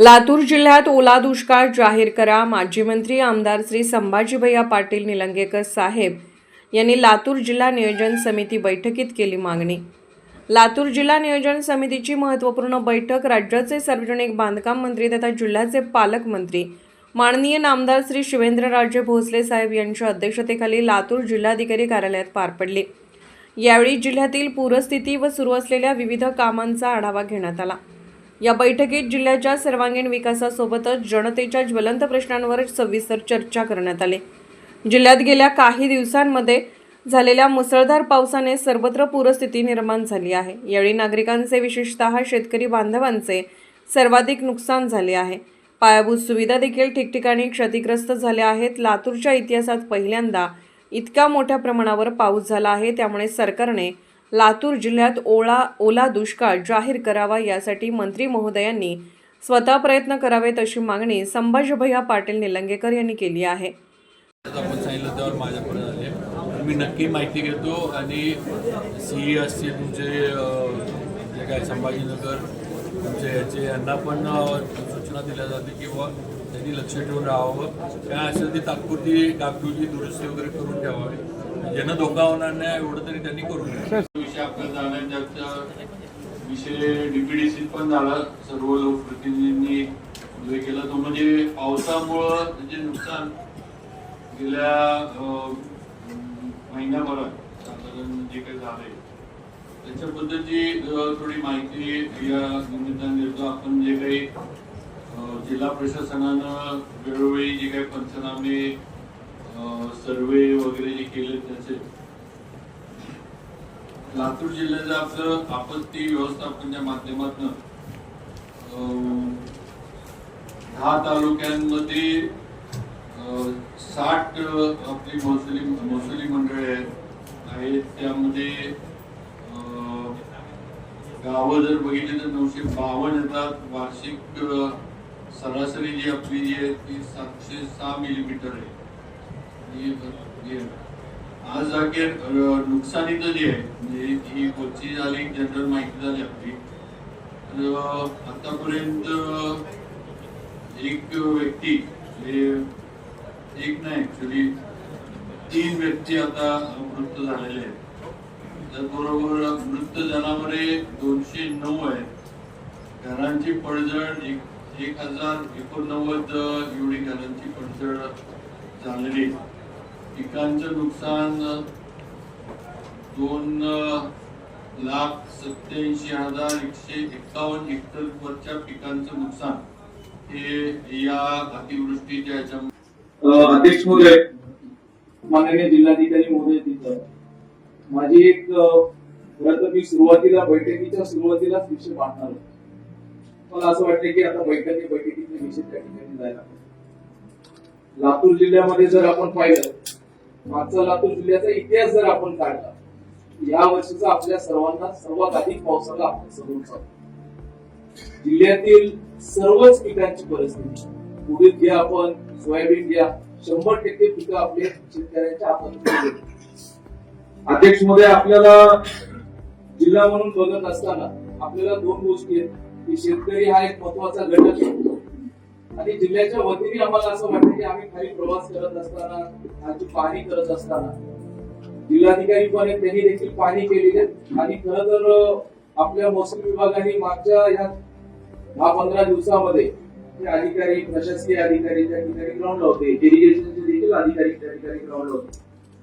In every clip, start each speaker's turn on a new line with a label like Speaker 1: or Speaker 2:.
Speaker 1: लातूर जिल्ह्यात ओला दुष्काळ जाहीर करा. माजी मंत्री आमदार श्री संभाजीभैया पाटील निलंगेकर साहेब यांनी लातूर जिल्हा नियोजन समिती बैठकीत केली मागणी. लातूर जिल्हा नियोजन समितीची महत्त्वपूर्ण बैठक राज्याचे सार्वजनिक बांधकाम मंत्री तथा जिल्ह्याचे पालकमंत्री माननीय नामदार श्री शिवेंद्रराजे भोसले साहेब यांच्या अध्यक्षतेखाली लातूर जिल्हाधिकारी कार्यालयात पार पडली. यावेळी जिल्ह्यातील पूरस्थिती व सुरू असलेल्या विविध कामांचा आढावा घेण्यात आला. या बैठकीत जिल्ह्याच्या सर्वांगीण विकासासोबतच जनतेच्या ज्वलंत प्रश्नांवर सविस्तर चर्चा करण्यात आली. जिल्ह्यात गेल्या काही दिवसांमध्ये झालेल्या मुसळधार पावसाने सर्वत्र पूरस्थिती निर्माण झाली आहे. यावेळी नागरिकांचे विशेषतः शेतकरी बांधवांचे सर्वाधिक नुकसान झाले आहे. पायाभूत सुविधा देखील ठिकठिकाणी क्षतिग्रस्त झाल्या आहेत. लातूरच्या इतिहासात पहिल्यांदा इतक्या मोठ्या प्रमाणावर पाऊस झाला आहे. त्यामुळे सरकारने लातूर जिल्ह्यात ओळा ओला दुष्काळ जाहीर करावा यासाठी मंत्री महोदयांनी स्वतः प्रयत्न करावेत अशी मागणी संभाजीभैया पाटील निलंगेकर यांनी केली आहे.
Speaker 2: आपण सांगितलं त्यावर माझ्याकडे झाले मी नक्की माहिती घेतो आणि सी ई असतील तुमचे जे काय संभाजीनगर तुमचे याचे यांना पण सूचना दिल्या जाते किंवा त्यांनी लक्ष ठेवून राहावं. काय असेल ती तात्पुरती डागडुजी दुरुस्ती वगैरे करून ठेवावी. ज्यांना धोका होणार नाही एवढं तरी त्यांनी करून
Speaker 3: विषय आपल्याला जाण्याच्या विषय डीपीडीसी पण झाला. सर्व लोकप्रतिनिधींनी उल्लेख केला. तो म्हणजे पावसामुळं जे नुकसान गेल्या महिन्याभरात साधारण जे काही झालंय. त्याच्याबद्दलची थोडी माहिती या निमित्ताने देतो. आपण जे काही जिल्हा प्रशासनानं वेळोवेळी जे काही पंचनामे सर्वे वगैरे जे केले त्याचे लातूर जिल्ह्याचं आपलं आपत्ती व्यवस्थापनच्या माध्यमातून दहा तालुक्यांमध्ये अं, साठ आपली महसुली महसुली मंडळे आहेत आहेत त्यामध्ये अं, गावं जर बघितली तर नऊशे बावन्न येतात वार्षिक सरासरी जी आपली जी आहे ती सातशे सहा मिलीमीटर आहे ही आहे. आज अखेर अ, नुकसानीचं जे आहे. म्हणजे ही कोची झाली जनरल माहिती झाली आपली. तर आतापर्यंत एक व्यक्ती हे एक नाही ऍक्च्युली तीन व्यक्ती आता मृत झालेले आहेत. त्याचबरोबर मृत जनावरे दोनशे नऊ आहेत. घरांची पडझड एक एक हजार एकोणनव्वद एवढी घरांची पडझड झालेली आहे. पिकांचं नुकसान दोन लाख सत्याऐंशी हजार एकशे एक्कावन्न हेक्टर वरच्या पिकांचं नुकसान. हे या अतिवृष्टीच्या याच्या
Speaker 4: अध्यक्ष महोदय माननीय जिल्हाधिकारी महोदय तिथं माझी एक खरं तर मी सुरुवातीला बैठकीच्या सुरुवातीलाच विषय मांडणार होतो. मला असं वाटतं की आता बैठकी बैठकीतले विषय त्या ठिकाणी जायला लातूर जिल्ह्यामध्ये जर आपण पाहिलं मागचा लातूर जिल्ह्याचा इतिहास जर आपण काढला या वर्षीचा आपल्या सर्वांना सर्वात अधिक पावसाला आपण समोर चालतो जिल्ह्यातील सर्वच पिकांची परिस्थिती. उडीद घ्या आपण सोयाबीन घ्या शंभर टक्के पिकं आपल्या शेतकऱ्यांच्या हातात अध्यक्षमध्ये आपल्याला जिल्हा म्हणून बघत असताना आपल्याला दोन गोष्टी आहेत. की शेतकरी हा एक महत्त्वाचा घटक आहे. आणि जिल्ह्याच्या वतीने आम्हाला असं वाटतं की आम्ही खाली प्रवास करत असताना पाहणी करत असताना जिल्हाधिकारी पण आहेत, त्यांनी देखील पाहणी केलेली आहे आणि खरं तर आपल्या महसूल विभागाने मागच्या ह्या दहा पंधरा दिवसामध्ये ते अधिकारी प्रशासकीय अधिकारी त्या ठिकाणी ग्राउंडला होते. इरिगेशनचे देखील अधिकारी त्या ठिकाणी ग्राउंडला होते.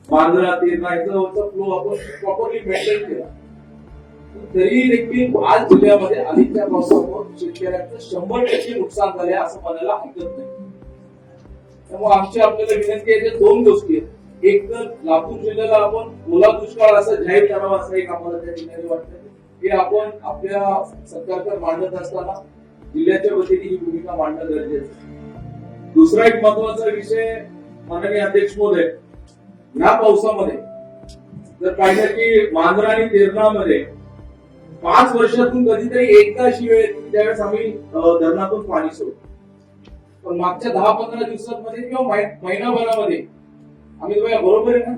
Speaker 4: बांद्रा तेरणा याचा फ्लो आपण प्रॉपरली मेंटेन केला. तरी देखील आज जिल्ह्यामध्ये अधिकच्या पावसामुळे शेतकऱ्यांचं शंभर टक्के नुकसान झाले असं म्हणायला हरकत नाही. त्यामुळे आमची आपल्याला विनंती आहे दोन गोष्टी आहेत. एक तर लातूर जिल्ह्याला आपण ओला दुष्काळ असं जाहीर करावा असं एक आम्हाला त्या ठिकाणी वाटतं हे आपण आपल्या सरकारकडे मांडत असताना जिल्ह्याच्या वतीने ही भूमिका मांडणं गरजेचं दुसरा एक महत्त्वाचा विषय माननीय अध्यक्ष महोदय ह्या पावसामध्ये जर पाहिलं की मांजरा आणि तेरणामध्ये पाच वर्षातून कधीतरी एकदा अशी वेळ येते त्यावेळेस आम्ही धरणातून पाणी सोडतो. पण मागच्या दहा पंधरा दिवसांमध्ये किंवा महिनाभरामध्ये आम्ही बरोबर आहे ना?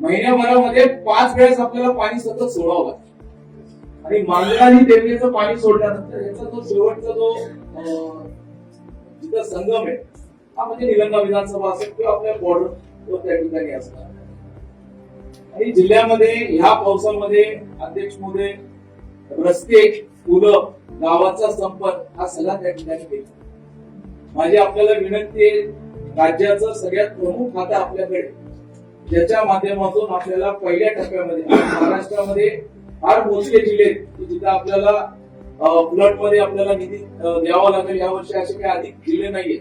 Speaker 4: महिन्याभरामध्ये पाच वेळेस आपल्याला पाणी सतत सोडावं लागतं. आणि मांजरानी देवणीचं पाणी सोडल्यानंतर याचा जो शेवटचा जो जिथं संगम आहे हा म्हणजे निलंगा विधानसभा असेल किंवा आपल्या बॉर्डर त्या ठिकाणी असणार. आणि जिल्ह्यामध्ये ह्या पावसामध्ये अध्यक्ष मोदय रस्ते फुलं गावाचा संपर्क हा सगळा त्या ठिकाणी केला. माझी आपल्याला विनंती आहे राज्याचं सगळ्यात प्रमुख खातं आपल्याकडे ज्याच्या माध्यमातून आपल्याला पहिल्या टप्प्यामध्ये महाराष्ट्रामध्ये फार मोजके जिल्हे आहेत आपल्याला फ्लडमध्ये आपल्याला निधी द्यावा लागेल. या वर्षी असे काही अधिक जिल्हे नाहीये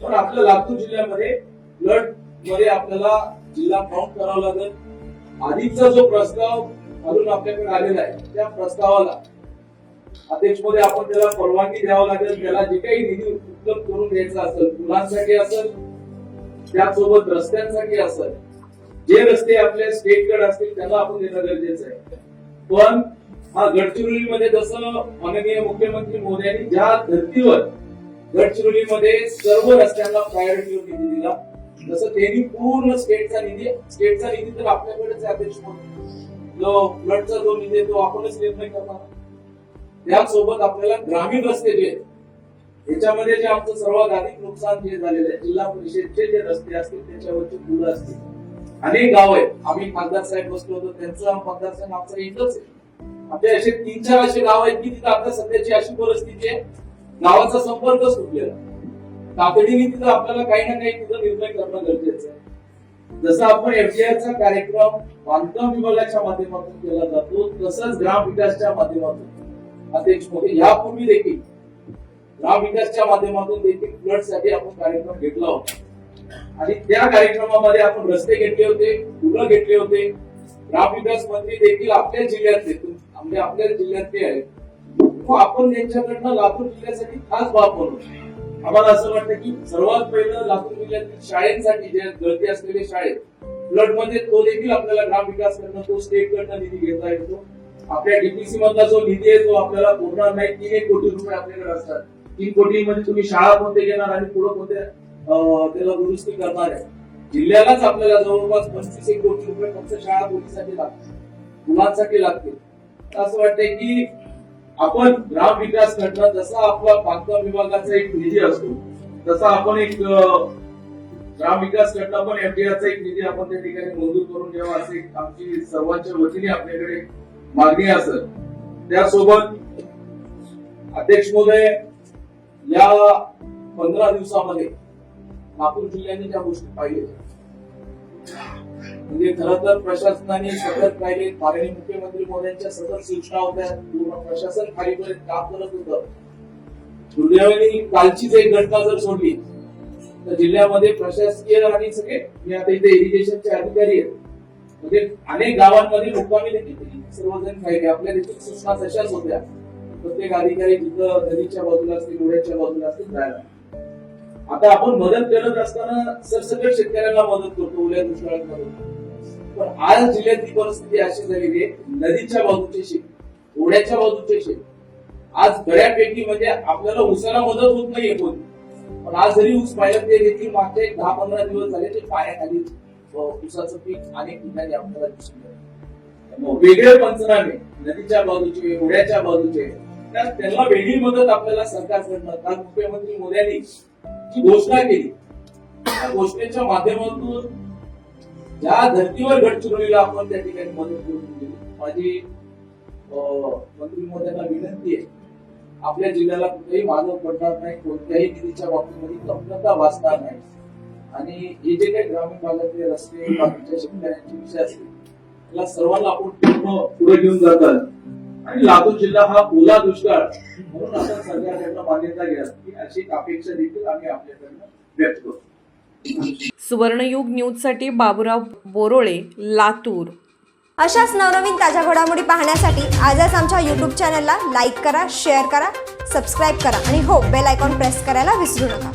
Speaker 4: पण आपल्या लातूर जिल्ह्यामध्ये फ्लडमध्ये आपल्याला जिल्हा काउंट करावा लागेल. आधीचा जो प्रस्ताव अजून आपल्याकडे आलेला आहे त्या प्रस्तावाला अध्यक्ष आपण त्याला परवानगी द्यावं लागेल. त्याला जे काही निधी उपलब्ध करून द्यायचा असेल मुलांसाठी असेल त्यासोबत रस्त्यांसाठी असेल जे रस्ते आपल्या स्टेटकडे असतील त्यांना आपण देणं गरजेचं आहे. पण हा गडचिरोलीमध्ये जसं माननीय मुख्यमंत्री मोदी ज्या धर्तीवर गडचिरोलीमध्ये सर्व रस्त्यांना प्रायोरिटीवर निधी दिला जसं त्यांनी पूर्ण स्टेटचा निधी स्टेटचा निधी तर आपल्याकडेच आहे अध्यक्ष जो फ्लडचा जो निधी आहे तो आपणच निर्णय करणार. त्यासोबत आपल्याला ग्रामीण रस्ते जे आहेत याच्यामध्ये जे आमचं सर्वात अधिक नुकसान जे झालेलं आहे जिल्हा परिषदचे जे रस्ते असतील त्याच्यावरची पुलं असतील. अनेक गाव आहेत. आम्ही खासदार साहेब बसलो होतो त्यांचं मतदारसंघ आमचं एकच आहे. आपले असे तीन चार असे गाव आहेत की तिथं आता सध्याची अशी परिस्थिती आहे. गावाचा संपर्क सुटलेला तातडीने तिथं आपल्याला काही ना काही तिथं निर्णय करणं गरजेचं आहे. जसं आपण एफडीआयचा कार्यक्रम बांधकाम विभागाच्या माध्यमातून केला जातो तसंच ग्राम विकासच्या माध्यमातून. अध्यक्ष मोदी यापूर्वी देखील ग्राम विकासच्या माध्यमातून देखील फ्लडसाठी आपण कार्यक्रम घेतला होता. आणि त्या कार्यक्रमामध्ये आपण रस्ते घेतले होते पुलं घेतले होते. ग्रामविकास मंत्री देखील आपल्या जिल्ह्यातले म्हणजे आपल्या जिल्ह्यातले आहेत. आपण त्यांच्याकडनं लातूर जिल्ह्यासाठी खास बाब बनवतो. आम्हाला असं वाटतं की सर्वात पहिलं लातूर जिल्ह्यातील शाळेसाठी जे गळती असलेले शाळेत फ्लडमध्ये तो देखील आपल्याला ग्राम विकास करणं तो स्टेट कडनं निधी घेता येतो. आपल्या डीपीसी मधला जो निधी आहे तो आपल्याला पुरणार नाही तीन एक कोटी रुपये आपल्याकडे असतात. तीन कोटींमध्ये तुम्ही शाळा कोणते घेणार आणि पुढे कोणते त्याला दुरुस्ती करणार आहे. जिल्ह्यालाच आपल्याला जवळपास पस्तीस एक कोटी रुपये फक्त शाळा मुलीसाठी लागतील मुलांसाठी लागतील. तर असं वाटतंय की आपण ग्राम विकास करणं जसा आपला बांधकाम विभागाचा एक निधी असतो तसा आपण एक ग्राम विकास करणं पण एफडीआरचा एक निधी आपण त्या ठिकाणी मंजूर करून द्यावा असे आमची सर्वांच्या वतीने आपल्याकडे मागणी असत त्यासोबत अध्यक्ष महोदय या पंधरा दिवसामध्ये नागपूर जिल्ह्याने त्या गोष्टी पाहिजे म्हणजे खरं तर प्रशासनाने सतत राहिले माननीय मुख्यमंत्री मोद्यांच्या सतत सूचना होत्या पूर्ण प्रशासन खालीपर्यंत काम करत होतं. दुर्दैवाने कालचीच एक घटना जर सोडली तर जिल्ह्यामध्ये प्रशासकीय आणि सगळे मी आता इथे इरिगेशनचे अधिकारी आहेत. म्हणजे अनेक गावांमध्ये मुक्कामी देखील सर्वजण राहिले आपल्या देखील सूचना तशाच होत्या. प्रत्येक अधिकारी जिथं नदीच्या बाजूला असतील ओढ्याच्या बाजूला असतील जायला. आता आपण मदत करत असताना सरसकट शेतकऱ्यांना मदत करतो ओल्या दुष्काळात मदत करतो. पण आज जिल्ह्यातली परिस्थिती अशी झालेली आहे नदीच्या बाजूचे शेत ओढ्याच्या बाजूचे शेत. आज बऱ्यापैकी म्हणजे आपल्याला उसाला मदत होत नाहीये कोण. पण आज जरी ऊस पाहिलं ते देखील मागचे दहा पंधरा दिवस झाले ते पाण्याखाली ऊसाचं पीक अनेक ठिकाणी आपल्याला दिसून वेगळे पंचनामे नदीच्या बाजूचे ओढ्याच्या बाजूचे त्यांना वेगळी मदत आपल्याला सरकारकडनं काल मुख्यमंत्री मोदयांनी जी घोषणा केली. त्या घोषणेच्या माध्यमातून ज्या धर्तीवर गडचिरोलीला आपण त्या ठिकाणी मदत करून दिली. माझी मंत्री मोदयांना विनंती आहे आपल्या जिल्ह्याला कुठेही मागं पडणार नाही कोणत्याही निधीच्या बाबतीमध्ये कमतरता वाचणार नाही. आणि हे जे काही ग्रामीण भागातले रस्ते बाकीच्या शेतकऱ्यांचे विषय असतील त्याला सर्वांना आपण पूर्ण पुढे घेऊन जातात आणि लातूर जिल्हा हा ओला दुष्काळ म्हणून आपण सरकारकडनं मान्यता घ्या ही अशी अपेक्षा देखील आम्ही आपल्याकडनं व्यक्त करतो.
Speaker 1: सुवर्णयुग न्यूजसाठी बाबुराव बोरोळे लातूर.
Speaker 5: अशाच नवनवीन ताज्या घडामोडी पाहण्यासाठी आजच आमच्या यूट्यूब चॅनलला लाईक करा शेअर करा सबस्क्राईब करा आणि हो बेल आयकॉन प्रेस करायला विसरू नका.